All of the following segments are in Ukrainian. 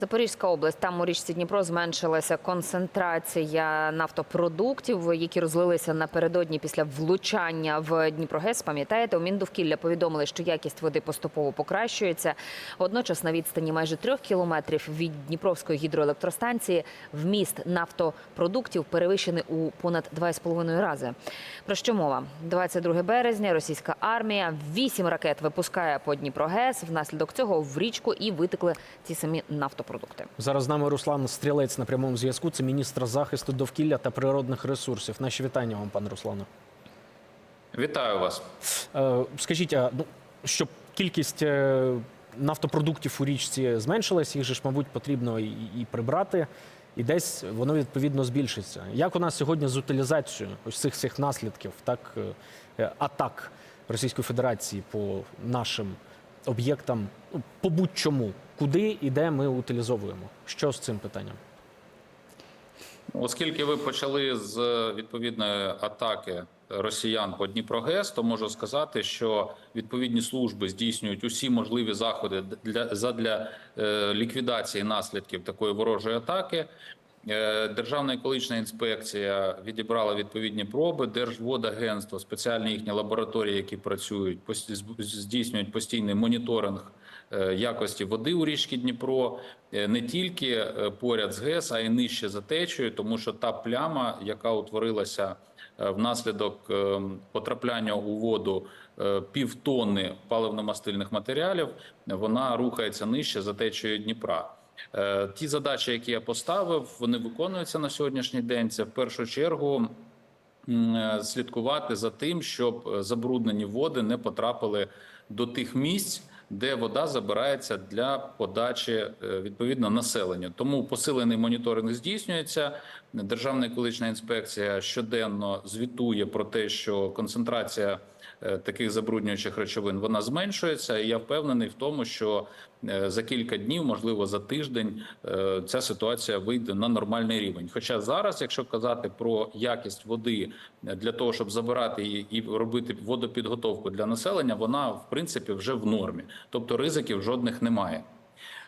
Запорізька область, там у річці Дніпро зменшилася концентрація нафтопродуктів, які розлилися напередодні після влучання в Дніпрогес. Пам'ятаєте, у Міндовкілля повідомили, що якість води поступово покращується. Водночас на відстані майже трьох кілометрів від Дніпровської гідроелектростанції вміст нафтопродуктів перевищений у понад 2,5 рази. Про що мова? 22 березня російська армія вісім ракет випускає по Дніпрогес. Внаслідок цього в річку і витекли ці самі нафтопродукти. Зараз з нами Руслан Стрілець на прямому зв'язку. Це міністр захисту довкілля та природних ресурсів. Наші вітання вам, пане Руслане. Вітаю вас. Е, Скажіть, а ну щоб кількість е, нафтопродуктів у річці зменшилась, їх же ж, мабуть, потрібно і, і прибрати, і десь воно відповідно збільшиться. Як у нас сьогодні з утилізацією ось цих всіх наслідків, так е, атак Російської Федерації по нашим об'єктам, ну, по будь-чому, куди і де ми утилізовуємо? Що з цим питанням? Оскільки ви почали з відповідної атаки росіян по Дніпрогес, то можу сказати, що відповідні служби здійснюють усі можливі заходи для задля е, ліквідації наслідків такої ворожої атаки. Е, Державна екологічна інспекція відібрала відповідні проби. Держводагентство, спеціальні їхні лабораторії, які працюють, здійснюють постійний моніторинг е, якості води у річці Дніпро е, не тільки поряд з ГЕС, а й нижче за течею, тому що та пляма, яка утворилася внаслідок потрапляння у воду півтонни паливно-мастильних матеріалів, вона рухається нижче за течею Дніпра. Е, Ті задачі, які я поставив, вони виконуються на сьогоднішній день. Це в першу чергу е, слідкувати за тим, щоб е, забруднені води не потрапили до тих місць, де вода забирається для подачі відповідно населенню. Тому посилений моніторинг здійснюється. Державна екологічна інспекція щоденно звітує про те, що концентрація таких забруднюючих речовин вона зменшується. І я впевнений в тому, що е, за кілька днів, можливо, за тиждень, е, ця ситуація вийде на нормальний рівень. Хоча зараз, якщо казати про якість води е, для того, щоб забирати її і робити водопідготовку для населення, вона в принципі вже в нормі, тобто ризиків жодних немає.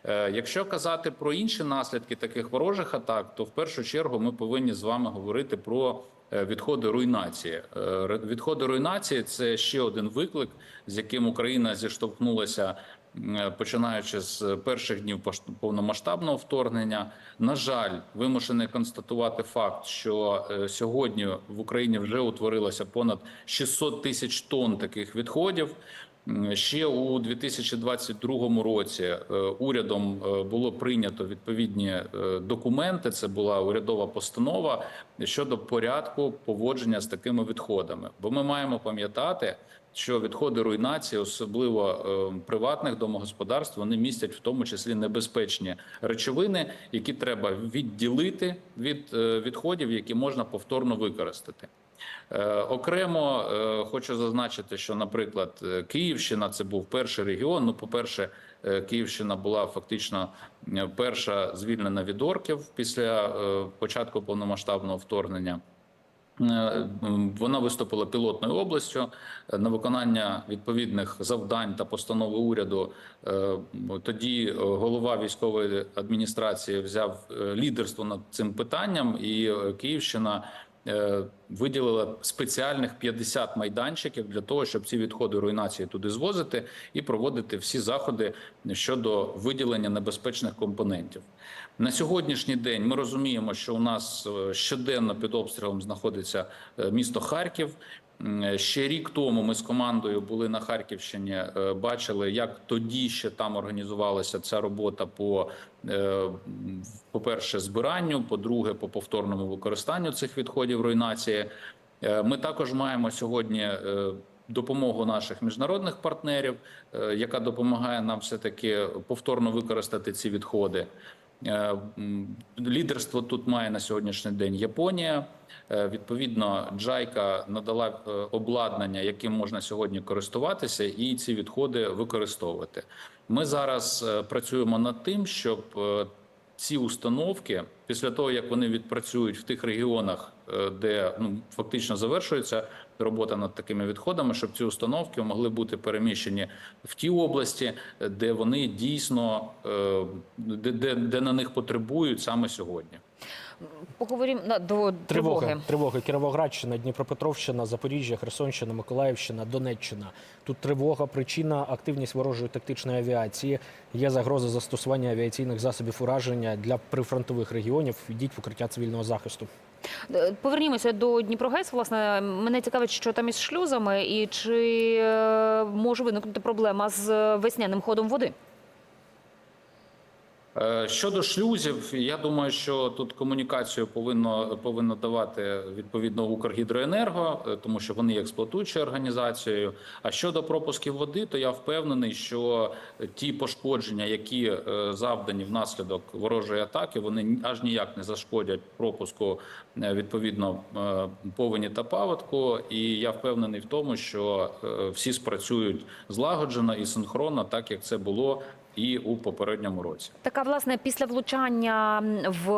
Е, Якщо казати про інші наслідки таких ворожих атак, то в першу чергу ми повинні з вами говорити про е, відходи руйнації. Е, Відходи руйнації це ще один виклик, з яким Україна зіштовхнулася. е, Починаючи з перших днів повномасштабного вторгнення, на жаль, вимушений констатувати факт, що е, сьогодні в Україні вже утворилося понад 600 тисяч тонн таких відходів. Ще у 2022 році е, урядом е, було прийнято відповідні е, документи. Це була урядова постанова щодо порядку поводження з такими відходами. Бо ми маємо пам'ятати, що відходи руйнації, особливо приватних домогосподарств, вони містять в тому числі небезпечні речовини, які треба відділити від відходів, які можна повторно використати. Е, Окремо е, хочу зазначити, що, наприклад, е, Київщина це був перший регіон. Ну, по-перше, е, Київщина була фактично перша звільнена від орків після початку повномасштабного вторгнення. Вона виступила пілотною областю на виконання відповідних завдань та постанови уряду. Тоді голова військової адміністрації взяв лідерство над цим питанням, і Київщина виділила спеціальних 50 майданчиків для того, щоб ці відходи руйнації туди звозити і проводити всі заходи щодо виділення небезпечних компонентів. На сьогоднішній день ми розуміємо, що у нас е, щоденно під обстрілом знаходиться е, місто Харків. М, Ще рік тому ми з командою були на Харківщині, е, бачили, як тоді ще там організувалася ця робота по, е, по-перше, збиранню, по-друге, по повторному використанню цих відходів руйнації. Е, Ми також маємо сьогодні е, допомогу наших міжнародних партнерів, е, яка допомагає нам все таки повторно використати ці відходи. Е, Лідерство тут має на сьогоднішній день Японія. Е, Відповідно, Джайка надала е, обладнання, яким можна сьогодні користуватися, і ці відходи використовувати. Ми зараз працюємо над тим, щоб ці установки після того, як вони відпрацюють в тих регіонах, де ну фактично завершується робота над такими відходами, щоб ці установки могли бути переміщені в ті області, де вони дійсно е, де, де, де на них потребують саме сьогодні. Поговоримо на до тривоги. Тривоги. Тривоги. Кіровоградщина, Дніпропетровщина, Запоріжжя, Херсонщина, Миколаївщина, Донеччина. Тут тривога, причина активність ворожої тактичної авіації. Є загроза застосування авіаційних засобів ураження для прифронтових регіонів. Йдіть в укриття цивільного захисту. Е, Повернімося до Дніпрогес. Власне, мене цікавить, що там із шлюзами, і чи е, може виникнути проблема з весняним ходом води. Е, Щодо шлюзів, я думаю, що тут комунікацію повинно повинно давати відповідно Укргідроенерго, е, тому що вони є експлуатуючою організацією. А щодо пропусків води, то я впевнений, що ті пошкодження, які е, завдані внаслідок ворожої атаки, вони аж ніяк не зашкодять пропуску відповідно повені та паводку. І я впевнений в тому, що всі спрацюють злагоджено і синхронно, так як це було і у попередньому році. Така власне після влучання в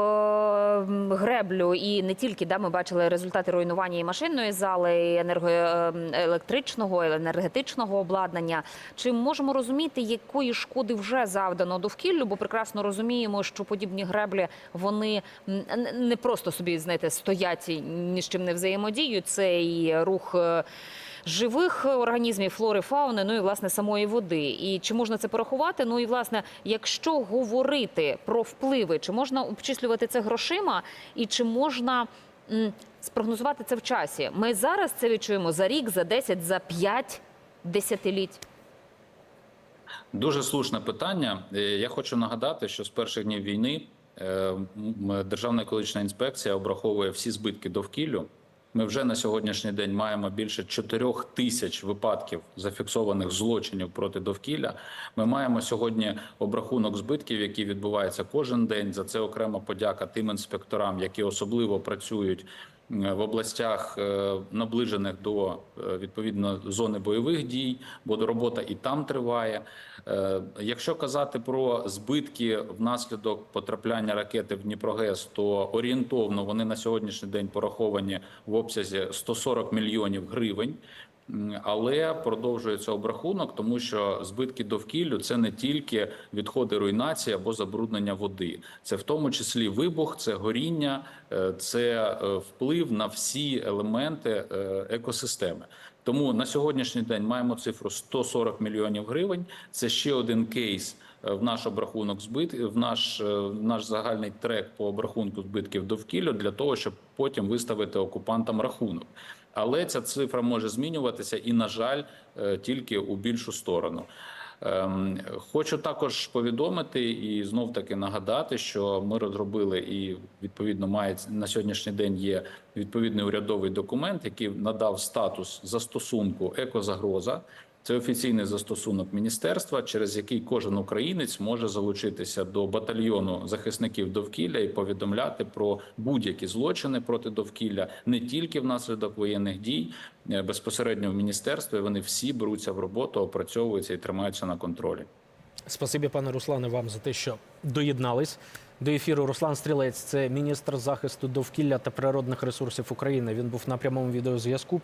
греблю, і не тільки да, ми бачили результати руйнування і машинної зали, і енергоелектричного, енергетичного обладнання. Чи можемо розуміти, якої шкоди вже завдано довкіллю? Бо прекрасно розуміємо, що подібні греблі вони не просто собі знаєте, стоять і ні з чим не взаємодіють. Це і рух. Живих організмів, флори, фауни, ну і власне самої води. І чи можна це порахувати? Ну і власне, якщо говорити про впливи, чи можна обчислювати це грошима, і чи можна спрогнозувати це в часі? Ми зараз це відчуємо за рік, за 10, за 5 десятиліть. Дуже слушне питання. Е, Я хочу нагадати, що з перших днів війни е, Державна екологічна інспекція обраховує всі збитки довкіллю. Ми вже на сьогоднішній день маємо більше 4 тисяч випадків зафіксованих злочинів проти довкілля. Ми маємо сьогодні обрахунок збитків, які відбуваються кожен день. За це окрема подяка тим інспекторам, які особливо працюють в областях, е, наближених до е, відповідно зони бойових дій, бо робота і там триває. Е, Якщо казати про збитки внаслідок потрапляння ракети в Дніпрогес, то орієнтовно вони на сьогоднішній день пораховані в обсязі 140 мільйонів гривень. Але продовжується обрахунок, тому що збитки довкіллю це не тільки відходи руйнації або забруднення води, це в тому числі вибух, це горіння, е, це е, вплив на всі елементи е, екосистеми. Тому на сьогоднішній день маємо цифру 140 мільйонів гривень. Це ще один кейс в наш обрахунок збит, в наш, е, в наш загальний трек по обрахунку збитків довкілля для того, щоб потім виставити окупантам рахунок. Але ця цифра може змінюватися і, на жаль, е, тільки у більшу сторону. Ем, Хочу також повідомити і знов таки нагадати, що ми розробили і відповідно має на сьогоднішній день є відповідний урядовий документ, який надав статус застосунку екозагроза. Це офіційний застосунок міністерства, через який кожен українець може залучитися до батальйону захисників довкілля і повідомляти про будь-які злочини проти довкілля не тільки внаслідок воєнних дій, е, безпосередньо в міністерстві. Вони всі беруться в роботу, опрацьовуються і тримаються на контролі. Спасибі, пане Руслане, вам за те, що доєднались до ефіру. Руслан Стрілець, це міністр захисту довкілля та природних ресурсів України. Він був на прямому відеозв'язку.